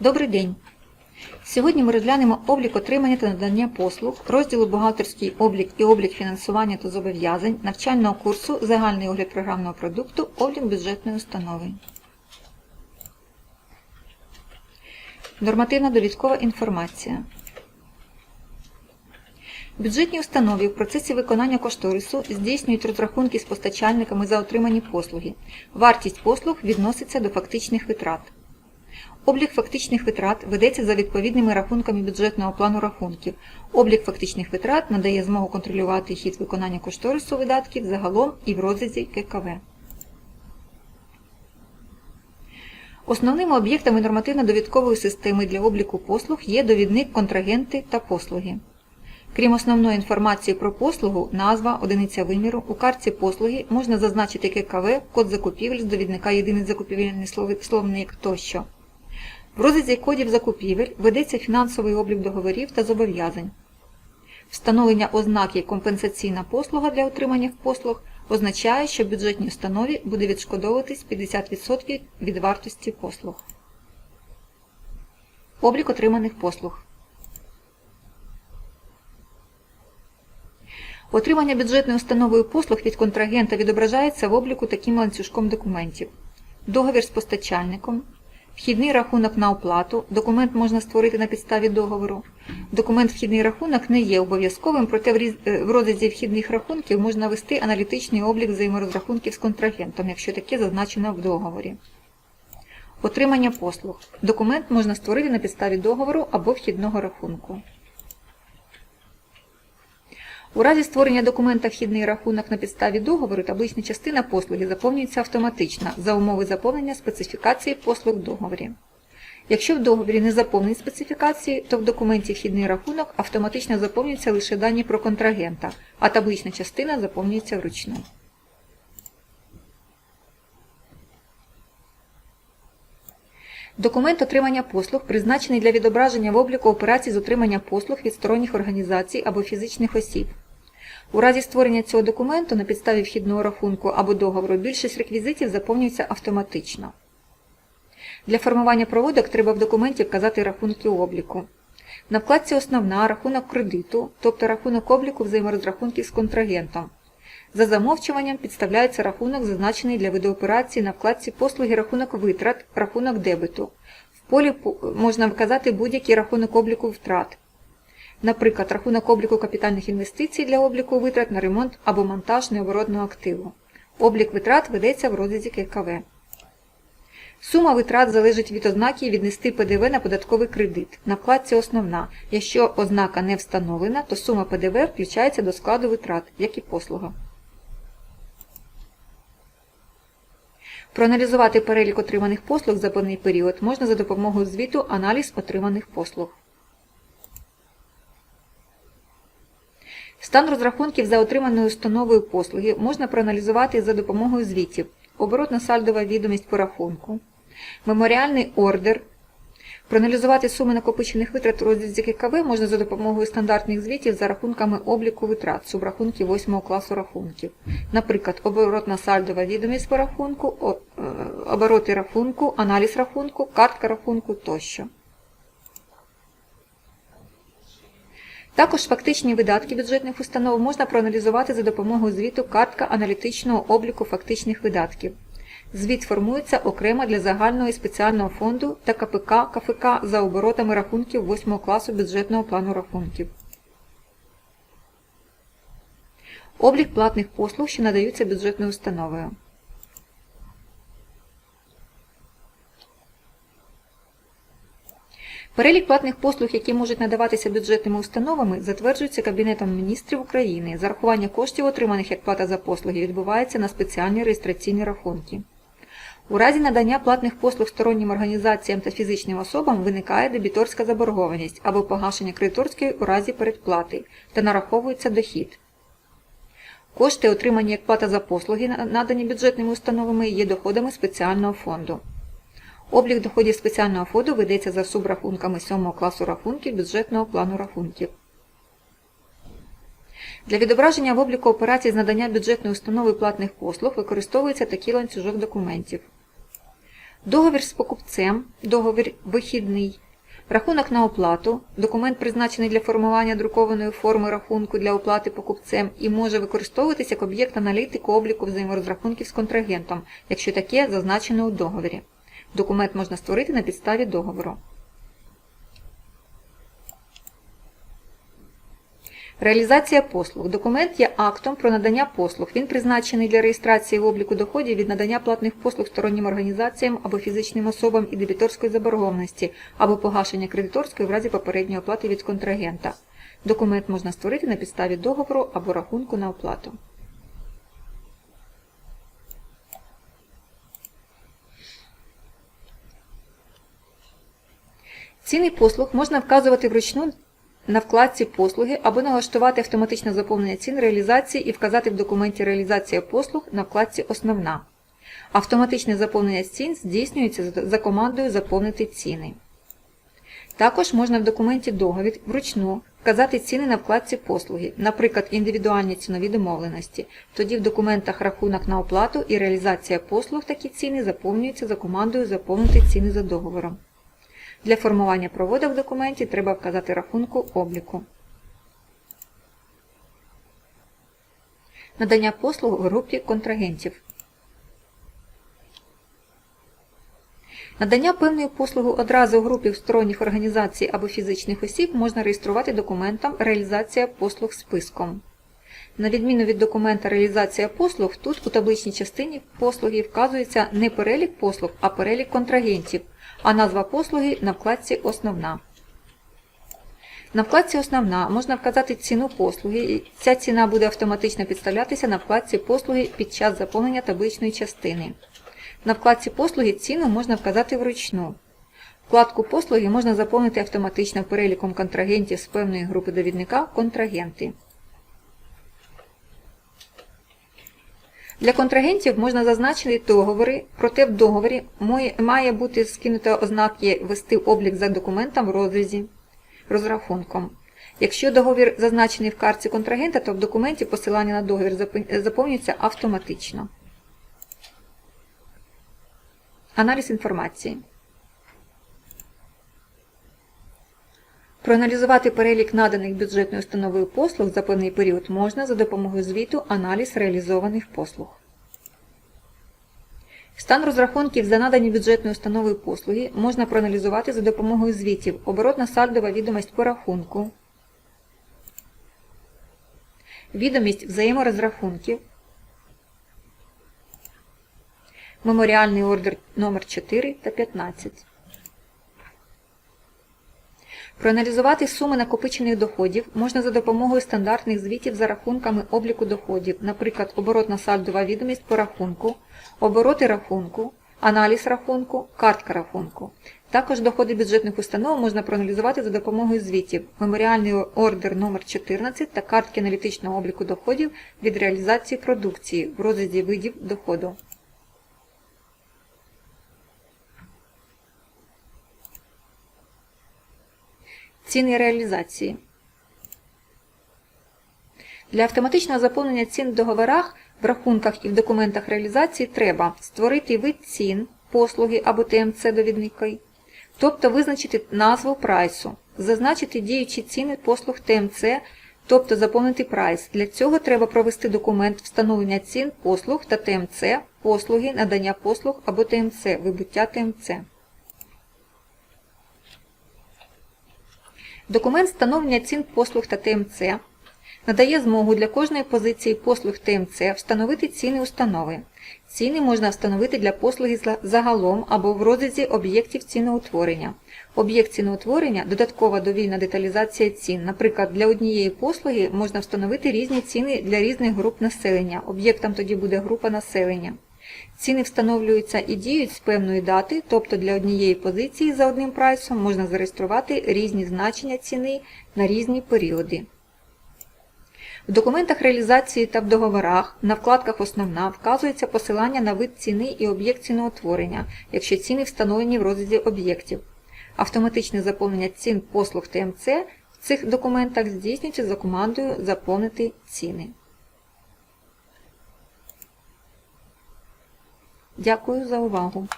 Добрий день! Сьогодні ми розглянемо облік отримання та надання послуг, розділу бухгалтерський облік і облік фінансування та зобов'язань навчального курсу Загальний огляд програмного продукту Облік бюджетної установи. Нормативна довідкова інформація. Бюджетні установи в процесі виконання кошторису здійснюють розрахунки з постачальниками за отримані послуги. Вартість послуг відноситься до фактичних витрат. Облік фактичних витрат ведеться за відповідними рахунками бюджетного плану рахунків. Облік фактичних витрат надає змогу контролювати хід виконання кошторису видатків загалом і в розрізі ККВ. Основними об'єктами нормативно-довідкової системи для обліку послуг є довідник контрагенти та послуги. Крім основної інформації про послугу, назва, одиниця виміру, у картці послуги можна зазначити ККВ, код закупівель з довідника єдиний закупівельний словник тощо. В розрізі кодів закупівель ведеться фінансовий облік договорів та зобов'язань. Встановлення ознаки компенсаційна послуга для отримання послуг означає, що бюджетній установі буде відшкодовуватись 50% від вартості послуг. Облік отриманих послуг. Отримання бюджетною установою послуг від контрагента відображається в обліку таким ланцюжком документів. Договір з постачальником, вхідний рахунок на оплату, документ можна створити на підставі договору. Документ вхідний рахунок не є обов'язковим, проте в е, розрізі вхідних рахунків можна вести аналітичний облік взаєморозрахунків з контрагентом, якщо таке зазначено в договорі. Отримання послуг. Документ можна створити на підставі договору або вхідного рахунку. У разі створення документа вхідний рахунок на підставі договору таблична частина послуги заповнюється автоматично за умови заповнення специфікації послуг в договорі. Якщо в договорі не заповнені специфікації, то в документі вхідний рахунок автоматично заповнюються лише дані про контрагента, а таблична частина заповнюється вручну. Документ отримання послуг призначений для відображення в обліку операцій з отримання послуг від сторонніх організацій або фізичних осіб. У разі створення цього документу на підставі вхідного рахунку або договору більшість реквізитів заповнюється автоматично. Для формування проводок треба в документі вказати рахунки обліку. На вкладці Основна рахунок кредиту, тобто рахунок обліку взаєморозрахунків з контрагентом. За замовчуванням підставляється рахунок, зазначений для виду операції на вкладці Послуги рахунок витрат, рахунок дебету. В полі можна вказати будь-який рахунок обліку втрат. Наприклад, рахунок обліку капітальних інвестицій для обліку витрат на ремонт або монтаж необоротного активу. Облік витрат ведеться в розрізі ККВ. Сума витрат залежить від ознаки віднести ПДВ на податковий кредит. На вкладці Основна. Якщо ознака не встановлена, то сума ПДВ включається до складу витрат, як і послуга. Проаналізувати перелік отриманих послуг за певний період можна за допомогою звіту Аналіз отриманих послуг. Стан розрахунків за отриманою установою послуги можна проаналізувати за допомогою звітів. Оборотно-сальдова відомість по рахунку, меморіальний ордер. Проаналізувати суми накопичених витрат у розділі ККВ можна за допомогою стандартних звітів за рахунками обліку витрат, субрахунків 8 класу рахунків. Наприклад, оборотна-сальдова відомість по рахунку, е, обороти рахунку, аналіз рахунку, картка рахунку тощо. Також фактичні видатки бюджетних установ можна проаналізувати за допомогою звіту картка аналітичного обліку фактичних видатків. Звіт формується окремо для загального і спеціального фонду та КПК КФК за оборотами рахунків 8 класу бюджетного плану рахунків. Облік платних послуг, що надаються бюджетною установою. Перелік платних послуг, які можуть надаватися бюджетними установами, затверджується Кабінетом міністрів України. Зарахування коштів, отриманих як плата за послуги, відбувається на спеціальні реєстраційні рахунки. У разі надання платних послуг стороннім організаціям та фізичним особам виникає дебіторська заборгованість або погашення кредиторської у разі передплати та нараховується дохід. Кошти, отримані як плата за послуги, надані бюджетними установами, є доходами спеціального фонду. Облік доходів спеціального фонду ведеться за субрахунками 7 класу рахунків бюджетного плану рахунків. Для відображення в обліку операцій з надання бюджетної установи платних послуг використовується такий ланцюжок документів. договір з покупцем, договір вихідний, рахунок на оплату, документ призначений для формування друкованої форми рахунку для оплати покупцем і може використовуватися як об'єкт аналітику обліку взаєморозрахунків з контрагентом, якщо таке зазначено у договорі. Документ можна створити на підставі договору. Реалізація послуг. Документ є актом про надання послуг. Він призначений для реєстрації в обліку доходів від надання платних послуг стороннім організаціям або фізичним особам і дебіторської заборгованості, або погашення кредиторської в разі попередньої оплати від контрагента. Документ можна створити на підставі договору або рахунку на оплату. Ціни послуг можна вказувати вручну на вкладці Послуги або налаштувати автоматичне заповнення цін реалізації і вказати в документі Реалізація послуг на вкладці Основна. Автоматичне заповнення цін здійснюється за командою Заповнити ціни. Також можна в документі Договір вручну вказати ціни на вкладці Послуги, наприклад, індивідуальні цінові домовленості. Тоді в документах рахунок на оплату і реалізація послуг такі ціни заповнюються за командою Заповнити ціни за договором. Для формування провода в документі треба вказати рахунку обліку. Надання послуг в групі контрагентів. Надання певної послуги одразу в групі сторонніх організацій або фізичних осіб можна реєструвати документом Реалізація послуг списком. На відміну від документа Реалізація послуг, тут у табличній частині послуги вказується не перелік послуг, а перелік контрагентів, а назва послуги на вкладці Основна. На вкладці Основна можна вказати ціну послуги, і ця ціна буде автоматично підставлятися на вкладці Послуги під час заповнення табличної частини. На вкладці Послуги ціну можна вказати вручну. Вкладку Послуги можна заповнити автоматично переліком контрагентів з певної групи довідника Контрагенти. Для контрагентів можна зазначити договори, проте в договорі має бути скинуто ознаки вести облік за документом в розрізі розрахунком. Якщо договір зазначений в карці контрагента, то в документі посилання на договір заповнюється автоматично. Аналіз інформації. Проаналізувати перелік наданих бюджетною установою послуг за певний період можна за допомогою звіту аналіз реалізованих послуг. Стан розрахунків за надані бюджетною установою послуги можна проаналізувати за допомогою звітів оборотна сальдова відомість по рахунку, відомість взаєморозрахунків, меморіальний ордер номер 4 та 15. Проаналізувати суми накопичених доходів можна за допомогою стандартних звітів за рахунками обліку доходів, наприклад, оборотна сальдова відомість по рахунку, обороти рахунку, аналіз рахунку, картка рахунку. Також доходи бюджетних установ можна проаналізувати за допомогою звітів, меморіальний ордер номер 14 та картки аналітичного обліку доходів від реалізації продукції в розрізі видів доходу. Ціни реалізації. Для автоматичного заповнення цін в договорах, в рахунках і в документах реалізації треба створити вид цін, послуги або ТМЦ-довідники, тобто визначити назву прайсу, зазначити діючі ціни послуг ТМЦ, тобто заповнити прайс. Для цього треба провести документ встановлення цін послуг та ТМЦ, послуги, надання послуг або ТМЦ, вибуття ТМЦ. Документ встановлення цін послуг та ТМЦ надає змогу для кожної позиції послуг ТМЦ встановити ціни установи. Ціни можна встановити для послуги загалом або в розрізі об'єктів ціноутворення. Об'єкт ціноутворення додаткова довільна деталізація цін. Наприклад, для однієї послуги можна встановити різні ціни для різних груп населення. Об'єктом тоді буде група населення. Ціни встановлюються і діють з певної дати, тобто для однієї позиції за одним прайсом можна зареєструвати різні значення ціни на різні періоди. В документах реалізації та в договорах на вкладках Основна вказується посилання на вид ціни і об'єкт ціноутворення, якщо ціни встановлені в розрізі об'єктів. Автоматичне заповнення цін послуг ТМЦ в цих документах здійснюється за командою Заповнити ціни. Дякую за увагу!